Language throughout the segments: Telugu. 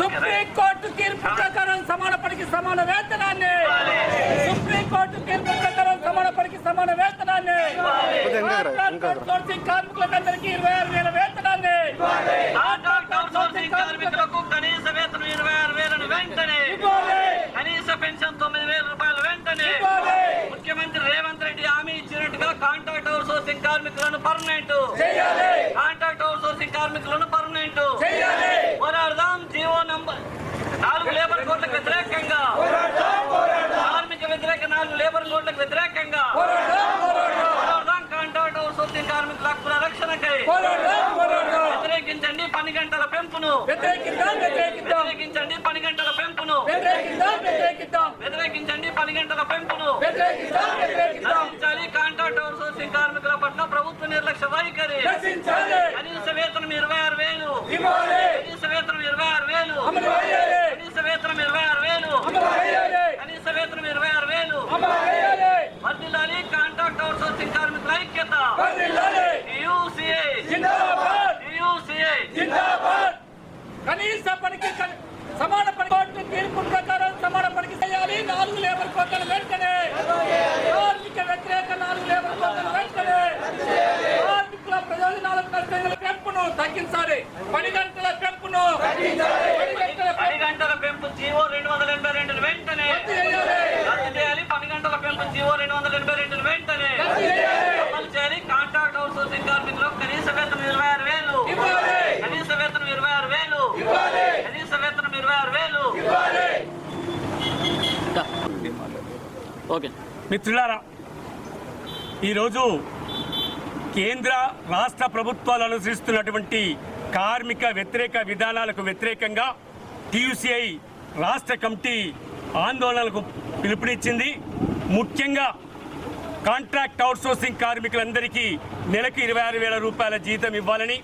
సుప్రీంకోర్టు తీర్పు ప్రకారం సమాన పనికి సమాన వేతనాన్ని సుప్రీంకోర్టు తీర్పు ప్రకారం సమాన పనికి సమాన వేతనాన్ని అవుట్సోర్సింగ్ కార్మికులందరికీ ఇరవై ఆరు వేల వేతనాన్ని. కార్మికులకు కనీస వేతనం ఇరవై ఆరు వేలను వెంటనే. కనీస పెన్షన్ తొమ్మిది వేల రూపాయలు వెంటనే. ముఖ్యమంత్రి రేవంత్ రెడ్డి హామీ ఇచ్చినట్టుగా కాంట్రాక్ట్ అవుట్సోర్సింగ్ కార్మికులను పర్మనెంట్. చేయాలి కాంట్రాక్ట్ అవుట్సోర్సింగ్ కార్మికులను పర్మనెంట్ చేయాలి పోరాడదాం జీవో నంబర్ నాలుగు లేబర్ కోడ్లకు వ్యతిరేకంగా. కార్మిక వ్యతిరేక లేబర్ లోడ్లకు వ్యతిరేకంగా. కాంట్రాక్ట్ అవుట్సోర్సింగ్ కార్మికుల హక్కుల రక్షణకై వ్యతిరేకించండి పని గంటల పెంపును. వ్యతిరేకించండి పని గంటల పెంపును. వ్యతిరేకించండి పని గంటల పెంపును. వ్యతిరేకిద్దాం వ్యతిరేకిద్దాం నశించాలి కాంట్రాక్ట్ అవుట్సోర్సింగ్ కార్మికుల పట్ల ప్రభుత్వ నిర్లక్ష్య వైఖరి నశించాలి కనీస వేతనం ఇరవై ఆరు వేలు ఇవ్వాలి కనీస వేతనం ఇరవై ఆరు వేలు అమలు చేయాలి కనీస వేతనం ఇరవై ఆరు వేలు అమలు చేయాలి కనీస వేతనం ఇరవై ఆరు వేలు అమలు చేయాలి వర్ధిల్లాలి అవుట్సోర్సింగ్ కార్మికుల ఐక్యత కనీస పనికి సమాన పని తీర్పు ప్రకారం సమాన పనికి చేయాలి. నాలుగు లేబర్ కోట్లను వెంటనే. కార్మిక వ్యతిరేక నాలుగు లేబర్ కోట్లను వెంటనే. కార్మికుల ప్రయోజనాలకు నష్టంగా పెంపును తగ్గించాలి. పని గంటల పెంపును. పని గంటల పెంపు జీవో రెండు వందల ఎనభై రెండు వెంటనే. రద్దు చేయాలి. పని గంటల పెంపు జీవో రెండు వందల ఎనభై రెండు వెంటనే రద్దు చేయాలి అమలు చేయాలి కాంట్రాక్ట్ అవుట్సోర్సింగ్ కార్మికులకు కనీస వేతనం ఇరవై ఆరు వేలు ఇవ్వాలి కనీస వేతనం ఇరవై ఆరు వేలు ఇవ్వాలి కనీస వేతనం ఇరవై ఆరు వేలు ఇవ్వాలి ఓకే. మిత్రులారా ఈరోజు కేంద్ర రాష్ట్ర ప్రభుత్వాలు అనుసరిస్తున్నటువంటి కార్మిక వ్యతిరేక విధానాలకు వ్యతిరేకంగా టీయూసీఐ రాష్ట్ర కమిటీ ఆందోళనలకు పిలుపునిచ్చింది. ముఖ్యంగా కాంట్రాక్ట్ అవుట్సోర్సింగ్ కార్మికులందరికీ నెలకు ఇరవై ఆరు వేల రూపాయల జీతం ఇవ్వాలని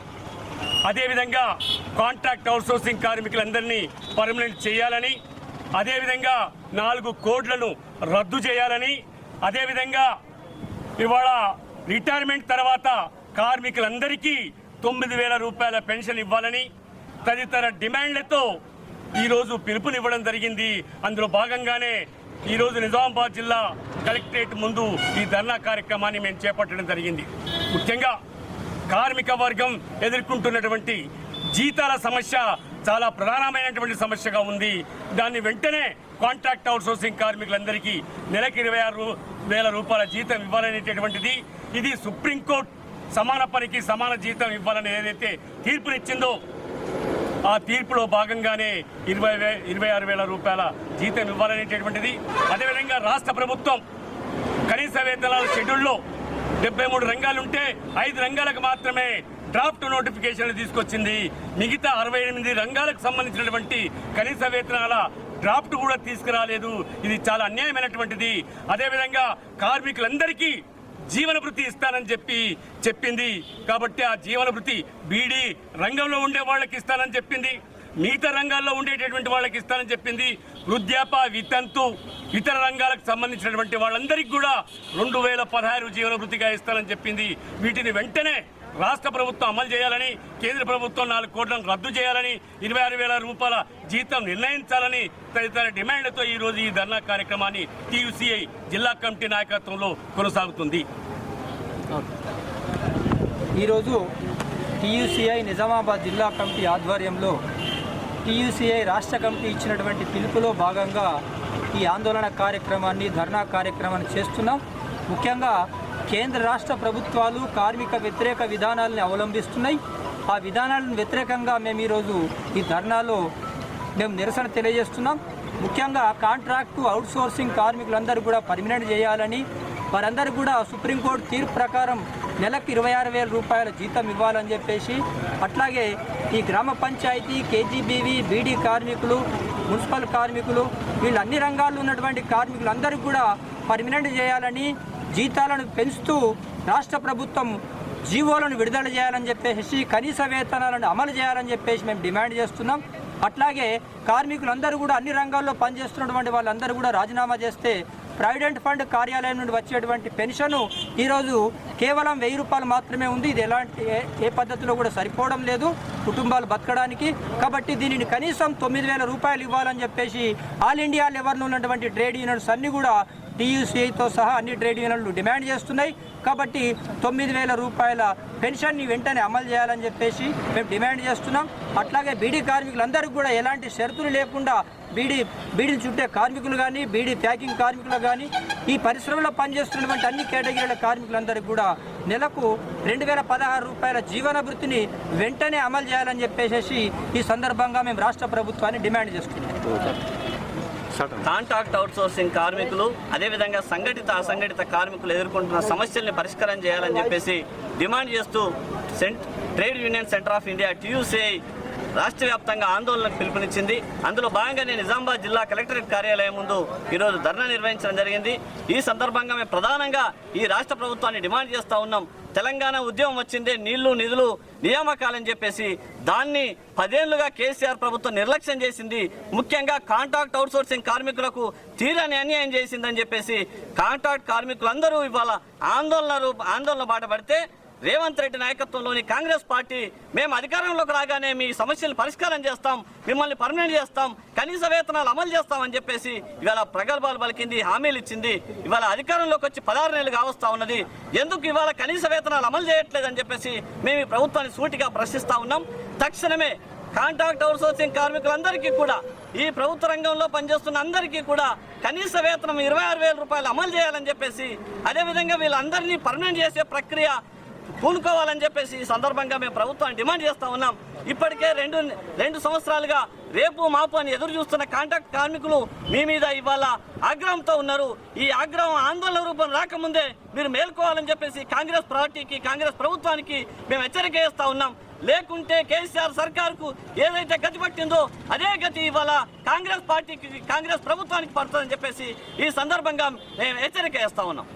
అదేవిధంగా కాంట్రాక్ట్ అవుట్సోర్సింగ్ కార్మికులందరినీ పర్మనెంట్ చేయాలని అదేవిధంగా నాలుగు కోడ్లను రద్దు చేయాలని అదేవిధంగా ఇవాళ రిటైర్మెంట్ తర్వాత కార్మికులందరికీ తొమ్మిది వేల రూపాయల పెన్షన్ ఇవ్వాలని తదితర డిమాండ్లతో ఈరోజు పిలుపునివ్వడం జరిగింది. అందులో భాగంగానే ఈరోజు నిజామాబాద్ జిల్లా కలెక్టరేట్ ముందు ఈ ధర్నా కార్యక్రమాన్ని మేము చేపట్టడం జరిగింది. ముఖ్యంగా కార్మిక వర్గం ఎదుర్కొంటున్నటువంటి జీతాల సమస్య చాలా ప్రధానమైనటువంటి సమస్యగా ఉంది. దాన్ని వెంటనే కాంట్రాక్ట్ అవుట్సోర్సింగ్ కార్మికులందరికీ నెలకు ఇరవై ఆరు వేల రూపాయల జీతం ఇవ్వాలనేటటువంటిది ఇది సుప్రీంకోర్టు సమాన పనికి సమాన జీతం ఇవ్వాలని ఏదైతే తీర్పునిచ్చిందో ఆ తీర్పులో భాగంగానే ఇరవై వే ఇరవై ఆరు వేల రూపాయల జీతం ఇవ్వాలనేటటువంటిది. అదేవిధంగా రాష్ట్ర ప్రభుత్వం కనీస వేతనాల షెడ్యూల్లో డెబ్బై మూడు రంగాలుంటే ఐదు రంగాలకు మాత్రమే డ్రాఫ్ట్ నోటిఫికేషన్లు తీసుకొచ్చింది. మిగతా అరవై ఎనిమిది రంగాలకు సంబంధించినటువంటి కనీస వేతనాల డ్రాఫ్ట్ కూడా తీసుకురాలేదు. ఇది చాలా అన్యాయమైనటువంటిది. అదేవిధంగా కార్మికులందరికీ జీవన వృత్తి ఇస్తానని చెప్పి చెప్పింది. కాబట్టి ఆ జీవన వృత్తి బీడీ రంగంలో ఉండే వాళ్ళకి ఇస్తానని చెప్పింది. మిగతా రంగాల్లో ఉండేటటువంటి వాళ్ళకి ఇస్తానని చెప్పింది. వృద్ధాప వితంతు ఇతర రంగాలకు సంబంధించినటువంటి వాళ్ళందరికీ కూడా రెండు వేల పదహారు జీవన వృత్తిగా ఇస్తానని చెప్పింది. వీటిని వెంటనే రాష్ట్ర ప్రభుత్వం అమలు చేయాలని కేంద్ర ప్రభుత్వం నాలుగు కోట్లను రద్దు చేయాలని ఇరవై ఆరు వేల రూపాయల జీతం నిర్ణయించాలని తదితర డిమాండ్లతో ఈరోజు ఈ ధర్నా కార్యక్రమాన్ని టీయూసీఐ జిల్లా కమిటీ నాయకత్వంలో కొనసాగుతుంది. ఈరోజు టీయూసీఐ నిజామాబాద్ జిల్లా కమిటీ ఆధ్వర్యంలో టీయూసీఐ రాష్ట్ర కమిటీ ఇచ్చినటువంటి పిలుపులో భాగంగా ఈ ఆందోళన కార్యక్రమాన్ని ధర్నా కార్యక్రమాన్ని చేస్తున్నాం. ముఖ్యంగా కేంద్ర రాష్ట్ర ప్రభుత్వాలు కార్మిక వ్యతిరేక విధానాలను అవలంబిస్తున్నాయి. ఆ విధానాలను వ్యతిరేకంగా మేము ఈరోజు ఈ ధర్నాలో మేము నిరసన తెలియజేస్తున్నాం. ముఖ్యంగా కాంట్రాక్టు అవుట్సోర్సింగ్ కార్మికులందరూ కూడా పర్మినెంట్ చేయాలని వారందరూ కూడా సుప్రీంకోర్టు తీర్పు ప్రకారం నెలకు ఇరవై ఆరు వేల రూపాయల జీతం ఇవ్వాలని చెప్పేసి అట్లాగే ఈ గ్రామ పంచాయతీ కేజీబీవి బీడీ కార్మికులు మున్సిపల్ కార్మికులు వీళ్ళు అన్ని రంగాల్లో ఉన్నటువంటి కార్మికులందరూ కూడా పర్మినెంట్ చేయాలని జీతాలను పెంచుతూ రాష్ట్ర ప్రభుత్వం జీవోలను విడుదల చేయాలని చెప్పేసి కనీస వేతనాలను అమలు చేయాలని చెప్పేసి మేము డిమాండ్ చేస్తున్నాం. అట్లాగే కార్మికులందరూ కూడా అన్ని రంగాల్లో పనిచేస్తున్నటువంటి వాళ్ళందరూ కూడా రాజీనామా చేస్తే ప్రావిడెంట్ ఫండ్ కార్యాలయం నుండి వచ్చేటువంటి పెన్షను ఈరోజు కేవలం వెయ్యి రూపాయలు మాత్రమే ఉంది. ఇది ఎలాంటి ఏ పద్ధతిలో కూడా సరిపోవడం లేదు. కుటుంబాలు బతకడానికి. కాబట్టి దీనిని కనీసం తొమ్మిది వేల రూపాయలు ఇవ్వాలని చెప్పేసి ఆల్ ఇండియా లెవెల్లో ఉన్నటువంటి ట్రేడ్ యూనియన్స్ అన్ని కూడా టీయూసీఐతో సహా అన్ని ట్రేడ్ యూనియన్లు డిమాండ్ చేస్తున్నాయి. కాబట్టి తొమ్మిది వేల రూపాయల పెన్షన్ని వెంటనే అమలు చేయాలని చెప్పేసి మేము డిమాండ్ చేస్తున్నాం. అట్లాగే బీడీ కార్మికులందరికీ కూడా ఎలాంటి షరతులు లేకుండా బీడీ బీడీలు చుట్టే కార్మికులు కానీ బీడీ ప్యాకింగ్ కార్మికులు కానీ ఈ పరిశ్రమలో పనిచేస్తున్నటువంటి అన్ని కేటగిరీల కార్మికులందరికీ కూడా నెలకు రెండు వేల పదహారు రూపాయల జీవన భృతిని వెంటనే అమలు చేయాలని చెప్పేసి ఈ సందర్భంగా మేము రాష్ట్ర ప్రభుత్వాన్ని డిమాండ్ చేస్తున్నాం. కాంట్రాక్ట్ అవుట్సోర్సింగ్ కార్మికులు అదేవిధంగా సంఘటిత అసంఘటిత కార్మికులు ఎదుర్కొంటున్న సమస్యల్ని పరిష్కారం చేయాలని చెప్పేసి డిమాండ్ చేస్తూ cent trade union centre of India TUCI రాష్ట్ర వ్యాప్తంగా ఆందోళనకు పిలుపునిచ్చింది. అందులో భాగంగానే నిజామాబాద్ జిల్లా కలెక్టరేట్ కార్యాలయం ముందు ఈరోజు ధర్నా నిర్వహించడం జరిగింది. ఈ సందర్భంగా మేము ప్రధానంగా ఈ రాష్ట్ర ప్రభుత్వాన్ని డిమాండ్ చేస్తూ ఉన్నాం. తెలంగాణ ఉద్యమం వచ్చిందే నీళ్ళు నిధులు నియామకాలని చెప్పేసి దాన్ని పదేళ్ళుగా కేసీఆర్ ప్రభుత్వం నిర్లక్ష్యం చేసింది. ముఖ్యంగా కాంట్రాక్ట్ అవుట్సోర్సింగ్ కార్మికులకు తీరని అన్యాయం చేసిందని చెప్పేసి కాంట్రాక్ట్ కార్మికులందరూ ఇవాళ ఆందోళన రూప- ఆందోళన బాట పడితే రేవంత్ రెడ్డి నాయకత్వంలోని కాంగ్రెస్ పార్టీ మేము అధికారంలోకి రాగానే మీ సమస్యలు పరిష్కారం చేస్తాం మిమ్మల్ని పర్మనెంట్ చేస్తాం కనీస వేతనాలు అమలు చేస్తామని చెప్పేసి ఇవాళ ప్రగల్భాలు పలికింది హామీలు ఇచ్చింది. ఇవాళ అధికారంలోకి వచ్చి పదహారు నెలలు కావస్తా ఉన్నది. ఎందుకు ఇవాళ కనీస వేతనాలు అమలు చేయట్లేదని చెప్పేసి మేము ఈ ప్రభుత్వాన్ని సూటిగా ప్రశ్నిస్తా ఉన్నాం. తక్షణమే కాంట్రాక్ట్ అవుట్సోర్సింగ్ కార్మికులందరికీ కూడా ఈ ప్రభుత్వ రంగంలో పనిచేస్తున్న అందరికీ కూడా కనీస వేతనం ఇరవై ఆరు వేల రూపాయలు అమలు చేయాలని చెప్పేసి అదేవిధంగా వీళ్ళందరినీ పర్మనెంట్ చేసే ప్రక్రియ పూనుకోవాలని చెప్పేసి ఈ సందర్భంగా మేము ప్రభుత్వాన్ని డిమాండ్ చేస్తూ ఉన్నాం. ఇప్పటికే రెండు రెండు సంవత్సరాలుగా రేపు మాపు అని ఎదురు చూస్తున్న కాంట్రాక్ట్ కార్మికులు మీ మీద ఇవాళ ఆగ్రహంతో ఉన్నారు. ఈ ఆగ్రహం ఆందోళన రూపం రాకముందే మీరు మేల్కోవాలని చెప్పేసి కాంగ్రెస్ పార్టీకి కాంగ్రెస్ ప్రభుత్వానికి మేము హెచ్చరిక చేస్తూ ఉన్నాం. లేకుంటే కేసీఆర్ సర్కార్కు ఏదైతే గతి పట్టిందో అదే గతి ఇవాళ కాంగ్రెస్ పార్టీకి కాంగ్రెస్ ప్రభుత్వానికి పడుతుందని చెప్పేసి ఈ సందర్భంగా మేము హెచ్చరిక చేస్తా ఉన్నాం.